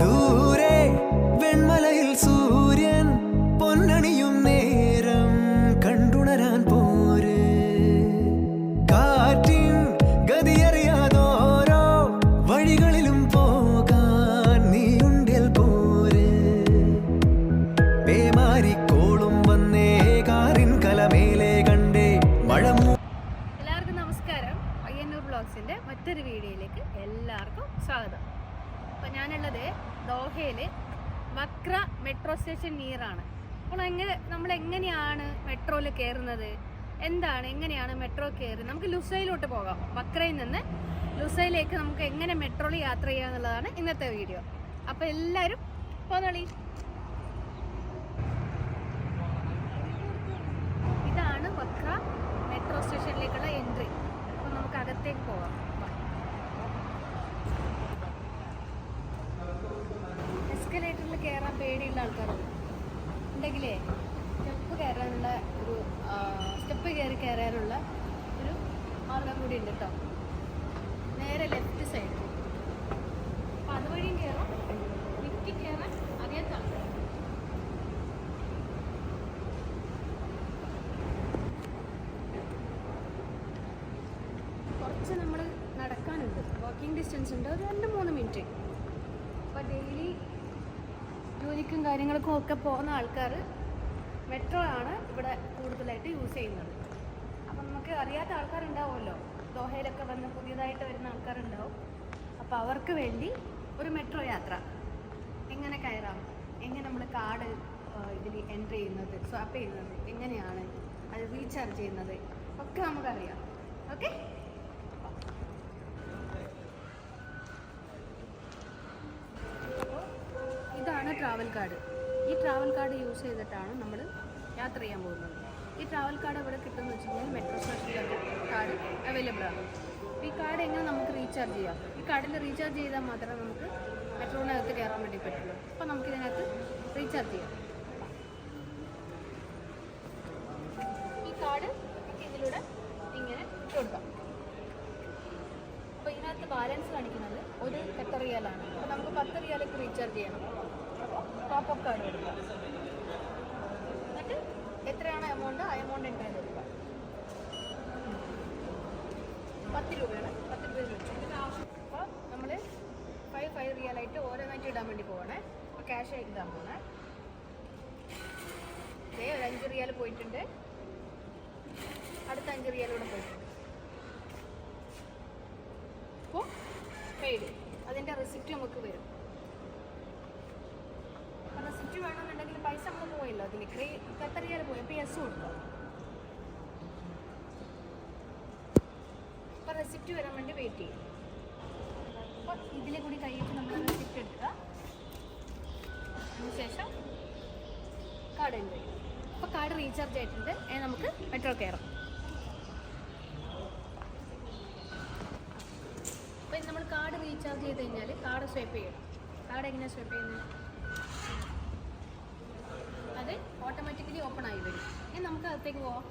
ദൂരെ വെൺമലയിൽ സൂര്യൻ പൊന്നണിയും നേരം കണ്ടുണരാൻ പോര്. കാറ്റിൻ ഗതിയറിയാതോരോ വഴികളിലും പോകാൻ നീയുണ്ടിൽ പോര്. പേമാരിക്കോളും വന്നേ കാറിൻ കലമേലെ കണ്ടേ മഴമൂ എല്ലാവർക്കും നമസ്കാരം. പയ്യന്നൂർ ബ്ലോഗ്സിന്റെ മറ്റൊരു വീഡിയോയിലേക്ക് എല്ലാവർക്കും സ്വാഗതം. അപ്പോൾ ഞാനുള്ളത് ദോഹയിൽ മക്ര മെട്രോ സ്റ്റേഷൻ നിയറാണ് അപ്പോൾ എങ്ങനെ നമ്മൾ എങ്ങനെയാണ് മെട്രോയിൽ കയറുന്നത്? എന്താണ് എങ്ങനെയാണ് മെട്രോ കയറി നമുക്ക് ലുസയിലോട്ട് പോകാം. മക്രയിൽ നിന്ന് ലുസയിലേക്ക് നമുക്ക് എങ്ങനെ മെട്രോയിൽ യാത്ര ചെയ്യുക എന്നുള്ളതാണ് ഇന്നത്തെ വീഡിയോ അപ്പോൾ എല്ലാവരും പോന്നോളി ഇതാണ് വക്ര മെട്രോ സ്റ്റേഷനിലേക്കുള്ള എൻട്രി അപ്പോൾ നമുക്ക് അകത്തേക്ക് പോകാം വാ. എസ്കലേറ്ററിൽ കയറാൻ പേടിയുള്ള ആൾക്കാരുണ്ട് ഉണ്ടെങ്കിലേ സ്റ്റെപ്പ് കയറാനുള്ള ഒരു സ്റ്റെപ്പ് കയറി കയറാനുള്ള ഒരു മാർഗം കൂടി ഉണ്ട് കേട്ടോ നേരെ ലെഫ്റ്റ് സൈഡ് അപ്പം അതുവഴിയും കയറാം ലിഫ്റ്റിൽ കയറാൻ അറിയാത്ത കുറച്ച് നമ്മൾ നടക്കാനുണ്ട്. വാക്കിംഗ് ഡിസ്റ്റൻസ് ഉണ്ട്. ഒരു രണ്ട് മൂന്ന് മിനിറ്റ് അപ്പോൾ ഡെയിലി ജോലിക്കും കാര്യങ്ങൾക്കും ഒക്കെ പോകുന്ന ആൾക്കാർ മെട്രോ ആണ് ഇവിടെ കൂടുതലായിട്ട് യൂസ് ചെയ്യുന്നത്. നമുക്ക് അറിയാത്ത ആൾക്കാരുണ്ടാവുമല്ലോ. ദോഹയിലൊക്കെ വന്ന് പുതിയതായിട്ട് വരുന്ന ആൾക്കാരുണ്ടാവും. അപ്പോൾ അവർക്ക് വേണ്ടി ഒരു മെട്രോ യാത്ര. എങ്ങനെ കയറാം? എങ്ങനെ നമ്മൾ കാർഡ് ഇതിൽ എൻട്രി ചെയ്യുന്നത് സ്വാപ്പ് ചെയ്യുന്നത് എങ്ങനെയാണ്? അത് റീചാർജ് ചെയ്യുന്നത്? ഒക്കെ നമുക്കറിയാം. ഓക്കെ ഇതാണ് ട്രാവൽ കാർഡ് ഈ ട്രാവൽ കാർഡ് യൂസ് ചെയ്തിട്ടാണ് നമ്മൾ യാത്ര ചെയ്യാൻ പോകുന്നത്. ഈ ട്രാവൽ കാർഡ് എവിടെ കിട്ടുമെന്ന് വെച്ച് കഴിഞ്ഞാൽ മെട്രോ സ്റ്റേഷനിലൊക്കെ കാർഡ് അവൈലബിൾ ആണ്. ഈ കാർഡ് എങ്ങനെ നമുക്ക് റീചാർജ് ചെയ്യാം? ഈ കാർഡിൽ റീചാർജ് ചെയ്താൽ മാത്രമേ നമുക്ക് മെട്രോനകത്ത് കയറാൻ വേണ്ടി പറ്റുള്ളൂ. അപ്പോൾ നമുക്ക് ഇതിനകത്ത് റീചാർജ് ചെയ്യാം. ഈ കാർഡ് ഇതിലൂടെ ഇങ്ങനെ ഇട്ട് കൊടുക്കാം. അപ്പോൾ ഇതിനകത്ത് ബാലൻസ് കാണിക്കുന്നത് ഒരു പത്ത് റിയാലാണ്. അപ്പോൾ നമുക്ക് പത്ത് റിയാലേക്ക് റീചാർജ് ചെയ്യണം. അപ്പോൾ ടോപ്പ് അപ്പ് കാർഡ് എത്രയാണ് എമൗണ്ട് ആ എമൗണ്ട് എനിക്ക് ചെയ്ത് കൊടുക്കുക പത്ത് രൂപയാണ് പത്ത് രൂപ വെച്ചു. അപ്പോൾ നമ്മൾ ഫൈവ് ഫൈവ് റിയലായിട്ട് ഓരോന്നായിട്ട് ഇടാൻ വേണ്ടി പോകണേ അപ്പോൾ ക്യാഷ് ആയിട്ട് ഇടാൻ പോകണേ ഇതേ ഒരു അഞ്ച് റിയൽ പോയിട്ടുണ്ട്. അടുത്ത അഞ്ച് റിയലൂടെ പോയിട്ടുണ്ട്. അപ്പോൾ പെയ്ഡ് അതിന്റെ റെസിപ്റ്റ് നമുക്ക് വരും അപ്പോൾ റെസിപ്റ്റ് വേണമെന്നുണ്ടെങ്കിൽ പൈസ നമ്മൾ പോയല്ലോ അതിലേക്ക് കത്തറിയാൽ പോയി അപ്പോൾ എസ് കൊടുക്കാം അപ്പോൾ റെസിപ്റ്റ് വരാൻ വേണ്ടി വെയിറ്റ് ചെയ്യും അപ്പോൾ ഇതിലെ കൂടി കൈയിട്ട് നമ്മൾ റെസിപ്റ്റ് എടുക്കുക. അതിനുശേഷം കാർഡ് എന്റർ ചെയ്യും അപ്പോൾ കാർഡ് റീചാർജ് ആയിട്ടുണ്ട്. നമുക്ക് മെട്രോ കയറാം അപ്പോൾ നമ്മൾ കാർഡ് റീചാർജ് ചെയ്ത് കഴിഞ്ഞാൽ കാർഡ് സ്വൈപ്പ് ചെയ്യണം. കാർഡ് എങ്ങനെയാണ് സ്വൈപ്പ് ചെയ്യുന്നത് അത് ഓട്ടോമാറ്റിക്കലി ഓപ്പൺ ആയി വരും. ഇനി നമുക്ക് അകത്തേക്ക് പോവാം.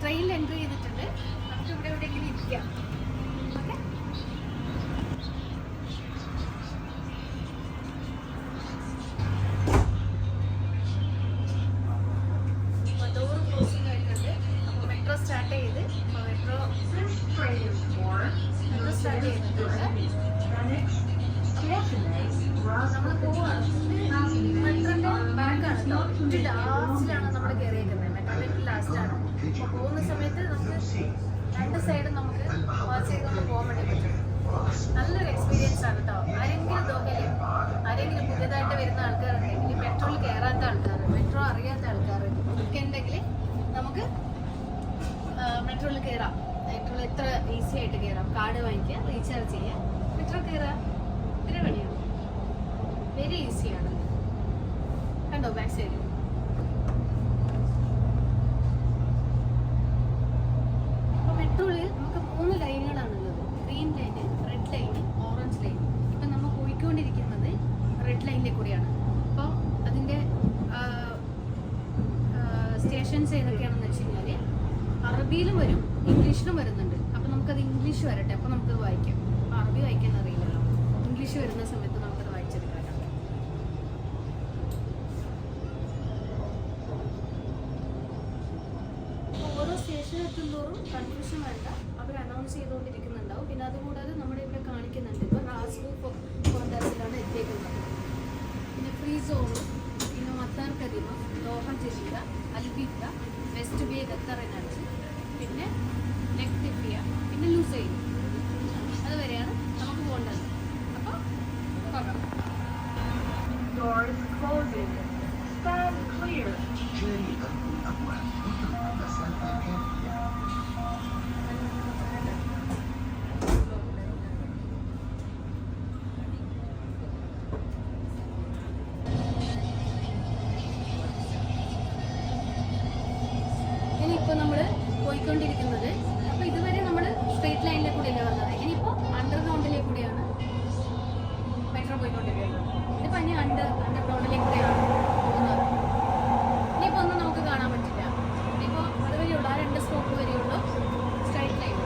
ട്രെയിനിൽ എൻട്രി ചെയ്തിട്ടുണ്ട്. നമുക്ക് ഇവിടെ എവിടെയെങ്കിലും ഇരിക്കാം. പോകുന്ന സമയത്ത് നമുക്ക് രണ്ട് സൈഡും നമുക്ക് വാച്ച് ചെയ്തുകൊണ്ട് പോകാൻ വേണ്ടി പറ്റും. നല്ലൊരു എക്സ്പീരിയൻസ് ആണ് കേട്ടോ ആരെങ്കിലും ദോഹയിൽ ആരെങ്കിലും പുതിയതായിട്ട് വരുന്ന ആൾക്കാരുണ്ടെങ്കിൽ പെട്രോൾ കയറാത്ത ആൾക്കാർ മെട്രോ അറിയാത്ത ആൾക്കാർ ഒക്കെ ഉണ്ടെങ്കിൽ നമുക്ക് മെട്രോയിൽ കയറാം. മെട്രോയിൽ എത്ര ഈസി ആയിട്ട് കയറാം. കാർഡ് വാങ്ങിക്കുക റീചാർജ് ചെയ്യുക. മെട്രോ കയറാം. ഇത്ര പണിയാണ് വെരി ഈസിയാണ് കണ്ടോ ബാക്ക് സൈഡ് റെഡ് ലൈനിൽ കൂടിയാണ്. അപ്പോൾ അതിന്റെ സ്റ്റേഷൻസ് ഏതൊക്കെയാണെന്ന് വെച്ച് കഴിഞ്ഞാൽ അറബിയിലും വരും ഇംഗ്ലീഷിലും വരുന്നുണ്ട്. അപ്പോൾ നമുക്കത് ഇംഗ്ലീഷ് വരട്ടെ അപ്പോൾ നമുക്കത് വായിക്കാം. അപ്പോൾ അറബി വായിക്കാൻ അറിയില്ലല്ലോ. ഇംഗ്ലീഷ് വരുന്ന സമയത്ത് നമുക്കത് വായിച്ചെടുക്കാം ഓരോ കൺഫ്യൂഷൻ വേണ്ട. അവർ അനൗൺസ് ചെയ്തുകൊണ്ടിരിക്കുന്നുണ്ടാവും. പിന്നെ അതുകൂടാതെ നമ്മുടെ ഇവിടെ കാണിക്കുന്നുണ്ട്. ഇപ്പോൾ റാസ്ബു കോണ്ടാസിലാണ് എത്തിയേക്കുന്നത്. പിന്നെ ഫ്രീ സോണും പിന്നെ മത്താർ കരീമ ദോഹ ജസീറ അൽബിക്ക വെസ്റ്റ് ബേ ഖത്തർ എനർജി പിന്നെ നെക്ടിഫിയ പിന്നെ ലുസൈൻ. അതുവരെയാണ് നമുക്ക് പോകേണ്ടത്. സ്ട്രേറ്റ് ലൈനിലെ കൂടെയല്ലേ വന്നത്? ഇനിയിപ്പോൾ അണ്ടർഗ്രൗണ്ടിലെ കൂടിയാണ്. മെട്രോ പോയിക്കൊണ്ടിരിക്കുന്നത്. ഇതിപ്പോൾ ഇനി അണ്ടർ അണ്ടർഗ്രൗണ്ടിലെ കൂടെയാണ് പോകുന്നത് ഇനിയിപ്പോൾ ഒന്നും നമുക്ക് കാണാൻ പറ്റില്ല ഇനിയിപ്പോൾ അതുവരെയുള്ളൂ ആ രണ്ട് സ്റ്റോപ്പ് വരെയുള്ളൂ സ്ട്രൈറ്റ് ലൈൻ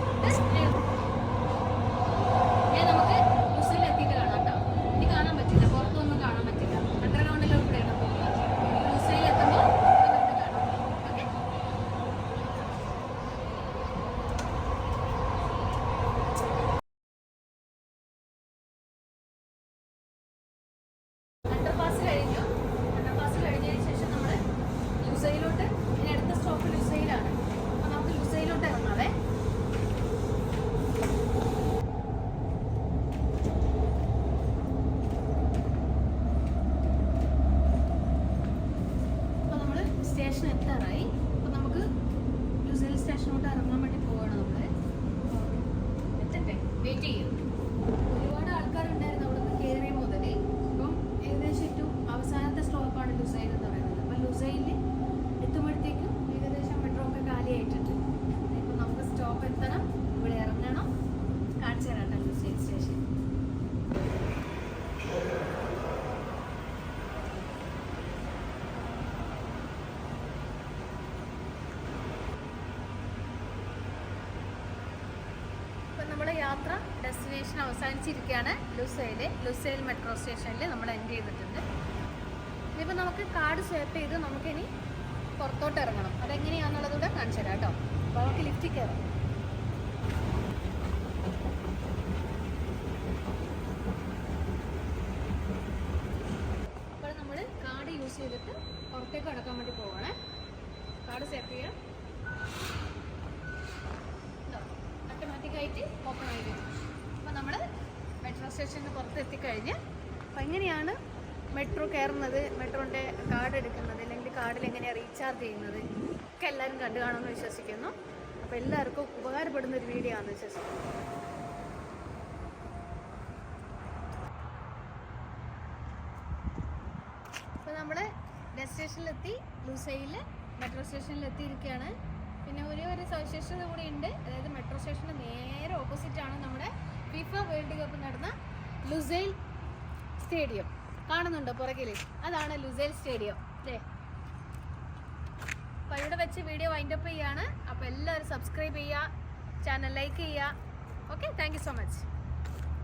ഞാൻ നമുക്ക് ബസ്സിൽ എത്തിയിട്ട് കാണാം കേട്ടോ ഇനി കാണാൻ പറ്റില്ല പുറത്തൊന്നും കാണാൻ പറ്റില്ല അണ്ടർഗ്രൗണ്ടിലേക്ക് കൂടെയാണ് പോകുന്നത് ബസ്സിൽ എത്തുമ്പോൾ നമുക്ക് കാണാം ഓക്കെ അണ്ടർപാസ് കഴിഞ്ഞു അണ്ടർപാസ് കഴിഞ്ഞതിന് ശേഷം നമ്മൾ ലുസൈലോട്ട് ഇനി അടുത്ത സ്റ്റോപ്പ് ലുസൈലാണ് അപ്പോൾ നമുക്ക് ലുസൈലോട്ട് ഇറങ്ങാവേ അപ്പോൾ നമ്മൾ സ്റ്റേഷൻ എത്താറായി അപ്പോൾ നമുക്ക് ലുസൈൽ സ്റ്റേഷനോട്ട് ഇറങ്ങാൻ വേണ്ടി പോവാണ് നമ്മൾ എത്തട്ടെ വെയിറ്റ് ചെയ്യും ഒരുപാട് ആൾക്കാരുണ്ടായിരുന്നു അവിടെ നിന്ന് കയറിയ മുതൽ ഇപ്പം ഏകദേശം ഏറ്റവും അവസാനത്തെ ലുസൈൽ എന്ന് പറയുന്നത്. അപ്പം ലുസൈലിൽ എത്തുമ്പോഴത്തേക്കും ഏകദേശം മെട്രോ ഒക്കെ കാലിയായിട്ടുണ്ട്. ഇപ്പം നമുക്ക് സ്റ്റോപ്പ് എത്തണം. ഇവിടെ ഇറങ്ങണം. കാണിച്ചു തരാം ലുസൈൽ സ്റ്റേഷൻ യാത്ര ഡെസ്റ്റിനേഷൻ അവസാനിച്ചിരിക്കുകയാണ്. ലുസൈൽ ലുസൈൽ മെട്രോ സ്റ്റേഷനിൽ നമ്മൾ എൻഡ് ചെയ്തിട്ടുണ്ട്. ഇനിയിപ്പോൾ നമുക്ക് കാർഡ് സ്വേപ്പ് ചെയ്ത് നമുക്കിനി പുറത്തോട്ട് ഇറങ്ങണം. അതെങ്ങനെയാണെന്നുള്ളത് കൂടെ കാണിച്ചു തരാം കേട്ടോ. അപ്പോൾ നമുക്ക് ലിഫ്റ്റിൽ കയറാം. അപ്പോൾ നമ്മൾ കാർഡ് യൂസ് ചെയ്തിട്ട് പുറത്തേക്ക് കടക്കാൻ വേണ്ടി പോവാണ്. കാർഡ് സ്വൈപ്പ് ചെയ്യാം. ഓട്ടോമാറ്റിക്കായിട്ട് ഓപ്പൺ ആയി വരും അപ്പോൾ നമ്മൾ മെട്രോ സ്റ്റേഷന് പുറത്ത് എത്തിക്കഴിഞ്ഞ് അപ്പോൾ എങ്ങനെയാണ് മെട്രോ കയറുന്നത് മെട്രോന്റെ കാർഡ് എടുക്കുന്നത് അല്ലെങ്കിൽ കാർഡിൽ എങ്ങനെയാണ് റീചാർജ് ചെയ്യുന്നത് ഒക്കെ എല്ലാവരും കണ്ടു കാണുമെന്ന് വിശ്വസിക്കുന്നു. അപ്പോൾ എല്ലാവർക്കും ഉപകാരപ്പെടുന്ന ഒരു വീഡിയോ ആണെന്ന് വിശ്വസിക്കുന്നു. അപ്പോൾ നമ്മൾ ഡെസ്റ്റിനേഷനിലെത്തി ലുസൈൽ മെട്രോ സ്റ്റേഷനിൽ എത്തിയിരിക്കുകയാണ് പിന്നെ ഒരു ഒരു സവിശേഷത കൂടി ഉണ്ട്. അതായത് മെട്രോ സ്റ്റേഷന് നേരെ ഓപ്പോസിറ്റ് ആണ് നമ്മുടെ ഫിഫ വേൾഡ് കപ്പ് നടന്ന ലുസൈൽ സ്റ്റേഡിയം കാണുന്നുണ്ടോ പുറകിൽ? അതാണ് ലുസേൽ സ്റ്റേഡിയം അല്ലേ അപ്പോൾ ഇവിടെ വെച്ച് വീഡിയോ വൈൻഡപ്പ് ചെയ്യാണ്. അപ്പോൾ എല്ലാവരും സബ്സ്ക്രൈബ് ചെയ്യുക ചാനൽ ലൈക്ക് ചെയ്യുക. Okay thank so much